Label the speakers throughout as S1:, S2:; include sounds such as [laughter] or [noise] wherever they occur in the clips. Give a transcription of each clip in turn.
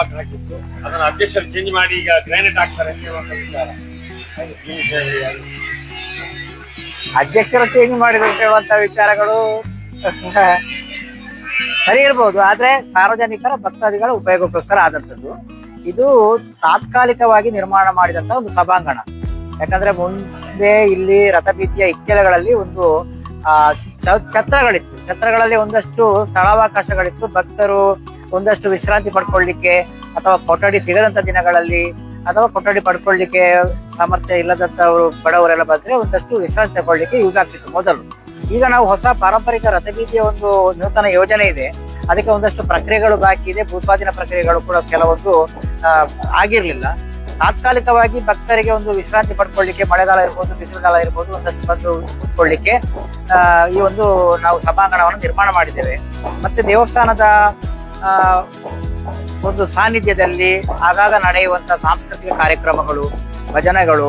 S1: ಅದನ್ನ ಅಧ್ಯಕ್ಷರು ಚೇಂಜ್ ಮಾಡಿ ಈಗ ಗ್ರಾನೈಟ್ ಹಾಕ್ತಾರೆ ವಿಚಾರ.
S2: ಅಧ್ಯಕ್ಷರು ಚೇಂಜ್ ಮಾಡಿರುವಂತ ವಿಚಾರಗಳು [laughs] ಸರಿ ಇರ್ಬೋದು. ಆದ್ರೆ ಸಾರ್ವಜನಿಕರ, ಭಕ್ತಾದಿಗಳ ಉಪಯೋಗಕ್ಕೋಸ್ಕರ ಆದಂತದ್ದು ಇದು ತಾತ್ಕಾಲಿಕವಾಗಿ ನಿರ್ಮಾಣ ಮಾಡಿದಂತ ಒಂದು ಸಭಾಂಗಣ. ಯಾಕಂದ್ರೆ ಮುಂದೆ ಇಲ್ಲಿ ರಥಬೀದಿಯ ಇಕ್ಕೆಲಗಳಲ್ಲಿ ಒಂದು ಛತ್ರಗಳಿತ್ತು. ಛತ್ರಗಳಲ್ಲಿ ಒಂದಷ್ಟು ಸ್ಥಳಾವಕಾಶಗಳಿತ್ತು. ಭಕ್ತರು ಒಂದಷ್ಟು ವಿಶ್ರಾಂತಿ ಪಡ್ಕೊಳ್ಳಿಕ್ಕೆ ಅಥವಾ ಕೊಠಡಿ ಸಿಗದಂತ ದಿನಗಳಲ್ಲಿ ಅಥವಾ ಕೊಠಡಿ ಪಡ್ಕೊಳ್ಳಿಕ್ಕೆ ಸಾಮರ್ಥ್ಯ ಇಲ್ಲದಂಥವ್ರು ಬಡವರೆಲ್ಲ ಬಂದ್ರೆ ಒಂದಷ್ಟು ವಿಶ್ರಾಂತಿ ತಗೊಳ್ಳಿಕ್ಕೆ ಯೂಸ್ ಆಗ್ತಿತ್ತು ಮೊದಲು. ಈಗ ನಾವು ಹೊಸ ಪಾರಂಪರಿಕ ರಥಬೀದಿಯ ಒಂದು ನೂತನ ಯೋಜನೆ ಇದೆ. ಅದಕ್ಕೆ ಒಂದಷ್ಟು ಪ್ರಕ್ರಿಯೆಗಳು ಬಾಕಿ ಇದೆ. ಭೂಸ್ವಾಧೀನ ಪ್ರಕ್ರಿಯೆಗಳು ಕೂಡ ಕೆಲವೊಂದು ಆಗಿರಲಿಲ್ಲ. ತಾತ್ಕಾಲಿಕವಾಗಿ ಭಕ್ತರಿಗೆ ಒಂದು ವಿಶ್ರಾಂತಿ ಪಡ್ಕೊಳ್ಳಿಕ್ಕೆ ಮಳೆಗಾಲ ಇರ್ಬೋದು, ಬಿಸಿಲುಗಾಲ ಇರ್ಬೋದು ಒಂದಷ್ಟು ಬಂದು ಈ ಒಂದು ನಾವು ಸಭಾಂಗಣವನ್ನು ನಿರ್ಮಾಣ ಮಾಡಿದ್ದೇವೆ. ಮತ್ತೆ ದೇವಸ್ಥಾನದ ಒಂದು ಸಾನ್ನಿಧ್ಯದಲ್ಲಿ ಆಗಾಗ ನಡೆಯುವಂಥ ಸಾಂಸ್ಕೃತಿಕ ಕಾರ್ಯಕ್ರಮಗಳು, ಭಜನೆಗಳು,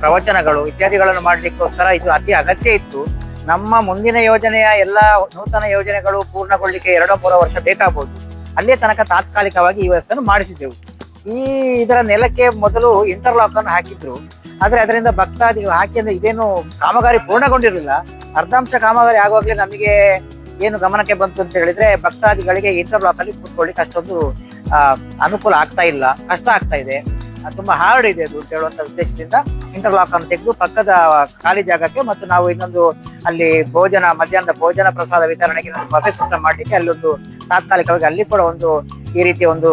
S2: ಪ್ರವಚನಗಳು ಇತ್ಯಾದಿಗಳನ್ನು ಮಾಡಲಿಕ್ಕೋಸ್ಕರ ಇದು ಅತಿ ಅಗತ್ಯ ಇತ್ತು. ನಮ್ಮ ಮುಂದಿನ ಯೋಜನೆಯ ಎಲ್ಲ ನೂತನ ಯೋಜನೆಗಳು ಪೂರ್ಣಗೊಳ್ಳಿಕ್ಕೆ ಎರಡೋ ಮೂರು ವರ್ಷ ಬೇಕಾಗಬಹುದು ಅಲ್ಲೇ ತನಕ ತಾತ್ಕಾಲಿಕವಾಗಿ ಈ ವ್ಯವಸ್ಥೆಯನ್ನು ಮಾಡಿಸಿದ್ದೆವು. ಈ ಇದರ ನೆಲಕ್ಕೆ ಮೊದಲು ಇಂಟರ್ಲಾಕ್ ಅನ್ನು ಹಾಕಿದ್ರು. ಆದರೆ ಅದರಿಂದ ಭಕ್ತಾದಿ ಹಾಕಿ ಅಂದ್ರೆ ಇದೇನು ಕಾಮಗಾರಿ ಪೂರ್ಣಗೊಂಡಿರಲಿಲ್ಲ. ಅರ್ಧಾಂಶ ಕಾಮಗಾರಿ ಆಗುವಾಗಲೇ ನಮಗೆ ಏನು ಗಮನಕ್ಕೆ ಬಂತು ಅಂತ ಹೇಳಿದ್ರೆ ಭಕ್ತಾದಿಗಳಿಗೆ ಇಂಟರ್ಲಾಕ್ ಅಲ್ಲಿ ಕೂತ್ಕೊಳ್ಳಿಕ್ಕೆ ಅಷ್ಟೊಂದು ಅನುಕೂಲ ಆಗ್ತಾ ಇಲ್ಲ, ಕಷ್ಟ ಆಗ್ತಾ ಇದೆ. ತುಂಬಾ ಹಾರ್ಡ್ ಇದೆ ಅದು ಅಂತ ಹೇಳುವಂತ ಉದ್ದೇಶದಿಂದ ಇಂಟರ್ಲಾಕ್ ಅನ್ನು ತೆಗೆದು ಪಕ್ಕದ ಖಾಲಿ ಜಾಗಕ್ಕೆ ಮತ್ತು ನಾವು ಇನ್ನೊಂದು ಅಲ್ಲಿ ಭೋಜನ, ಮಧ್ಯಾಹ್ನದ ಭೋಜನ ಪ್ರಸಾದ ವಿತರಣೆಗೆ ಬಫೆ ಸಿಸ್ಟಮ್ ಮಾಡಲಿಕ್ಕೆ ಅಲ್ಲೊಂದು ತಾತ್ಕಾಲಿಕವಾಗಿ ಅಲ್ಲಿ ಕೂಡ ಒಂದು ಈ ರೀತಿಯ ಒಂದು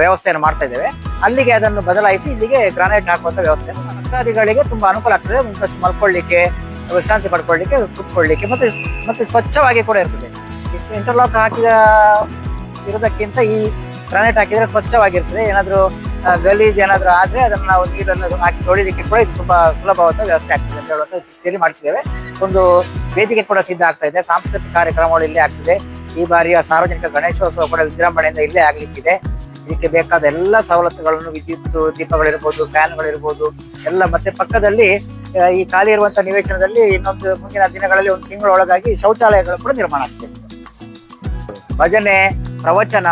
S2: ವ್ಯವಸ್ಥೆಯನ್ನು ಮಾಡ್ತಾ ಇದ್ದೇವೆ. ಅಲ್ಲಿಗೆ ಅದನ್ನು ಬದಲಾಯಿಸಿ ಇಲ್ಲಿಗೆ ಗ್ರಾನೈಟ್ ಹಾಕುವಂತ ವ್ಯವಸ್ಥೆ ಭಕ್ತಾದಿಗಳಿಗೆ ತುಂಬಾ ಅನುಕೂಲ ಆಗ್ತದೆ. ಒಂದಷ್ಟು ಮಲ್ಕೊಳ್ಳಿಕ್ಕೆ ವಿಶ್ರಾಂತಿ ಪಡ್ಕೊಳ್ಳಿಕ್ಕೆ ಕುತ್ಕೊಳ್ಳಿಕ್ಕೆ ಮತ್ತೆ ಮತ್ತೆ ಸ್ವಚ್ಛವಾಗಿ ಕೂಡ ಇರ್ತದೆ. ಇಷ್ಟು ಇಂಟರ್ಲಾಕ್ ಹಾಕಿದ ಇರೋದಕ್ಕಿಂತ ಈ ಗ್ರಾನೈಟ್ ಹಾಕಿದ್ರೆ ಸ್ವಚ್ಛವಾಗಿರ್ತದೆ. ಏನಾದರೂ ಗಲೀಜು ಏನಾದರೂ ಆದರೆ ಅದನ್ನ ನಾವು ನೀರನ್ನು ಹಾಕಿ ತೊಳಿಲಿಕ್ಕೆ ಕೂಡ ಇದು ತುಂಬಾ ಸುಲಭವಾದ ವ್ಯವಸ್ಥೆ ಆಗ್ತದೆ ಅಂತ ಹೇಳುವಂತ ತಿಳಿ ಮಾಡಿಸಿದ್ದೇವೆ. ಒಂದು ವೇದಿಕೆ ಕೂಡ ಸಿದ್ಧ ಆಗ್ತಾ ಇದೆ. ಸಾಂಸ್ಕೃತಿಕ ಕಾರ್ಯಕ್ರಮಗಳು ಇಲ್ಲೇ ಆಗ್ತಿದೆ. ಈ ಬಾರಿಯ ಸಾರ್ವಜನಿಕ ಗಣೇಶೋತ್ಸವ ಕೂಡ ವಿಜೃಂಭಣೆಯಿಂದ ಇಲ್ಲೇ ಆಗ್ಲಿಕ್ಕಿದೆ. ಇದಕ್ಕೆ ಬೇಕಾದ ಎಲ್ಲ ಸವಲತ್ತುಗಳನ್ನು, ವಿದ್ಯುತ್, ದೀಪಗಳಿರ್ಬೋದು, ಫ್ಯಾನ್ಗಳಿರ್ಬೋದು, ಎಲ್ಲ ಮತ್ತೆ ಪಕ್ಕದಲ್ಲಿ ಈ ಖಾಲಿ ಇರುವಂತ ನಿವೇಶನದಲ್ಲಿ ಇನ್ನೊಂದು ಮುಂದಿನ ದಿನಗಳಲ್ಲಿ ಒಂದು ತಿಂಗಳೊಳಗಾಗಿ ಶೌಚಾಲಯಗಳು ಕೂಡ ನಿರ್ಮಾಣ ಆಗ್ತಿದೆ. ಭಜನೆ, ಪ್ರವಚನ,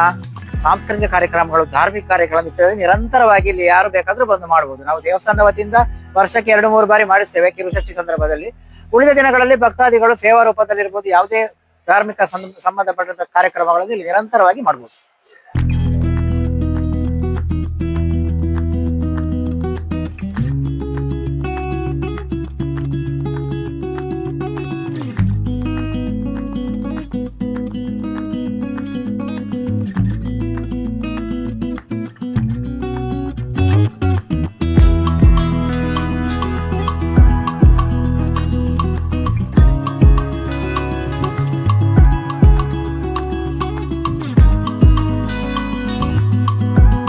S2: ಸಾಂಸ್ಕೃತಿಕ ಕಾರ್ಯಕ್ರಮಗಳು, ಧಾರ್ಮಿಕ ಕಾರ್ಯಕ್ರಮ ಇತ್ಯಾದಿ ನಿರಂತರವಾಗಿ ಇಲ್ಲಿ ಯಾರು ಬೇಕಾದ್ರೂ ಬಂದು ಮಾಡಬಹುದು ನಾವು ದೇವಸ್ಥಾನದ ವತಿಯಿಂದ ವರ್ಷಕ್ಕೆ ಎರಡು, ಮೂರು ಬಾರಿ ಮಾಡಿಸ್ತೇವೆ ಕಿರುಷಷ್ಠಿ ಸಂದರ್ಭದಲ್ಲಿ. ಉಳಿದ ದಿನಗಳಲ್ಲಿ ಭಕ್ತಾದಿಗಳು ಸೇವಾ ರೂಪದಲ್ಲಿ ಇರ್ಬೋದು ಯಾವುದೇ ಧಾರ್ಮಿಕ ಸಂಬಂಧ- ಸಂಬಂಧಪಟ್ಟಂತ ಕಾರ್ಯಕ್ರಮಗಳನ್ನು ಇಲ್ಲಿ ನಿರಂತರವಾಗಿ ಮಾಡಬಹುದು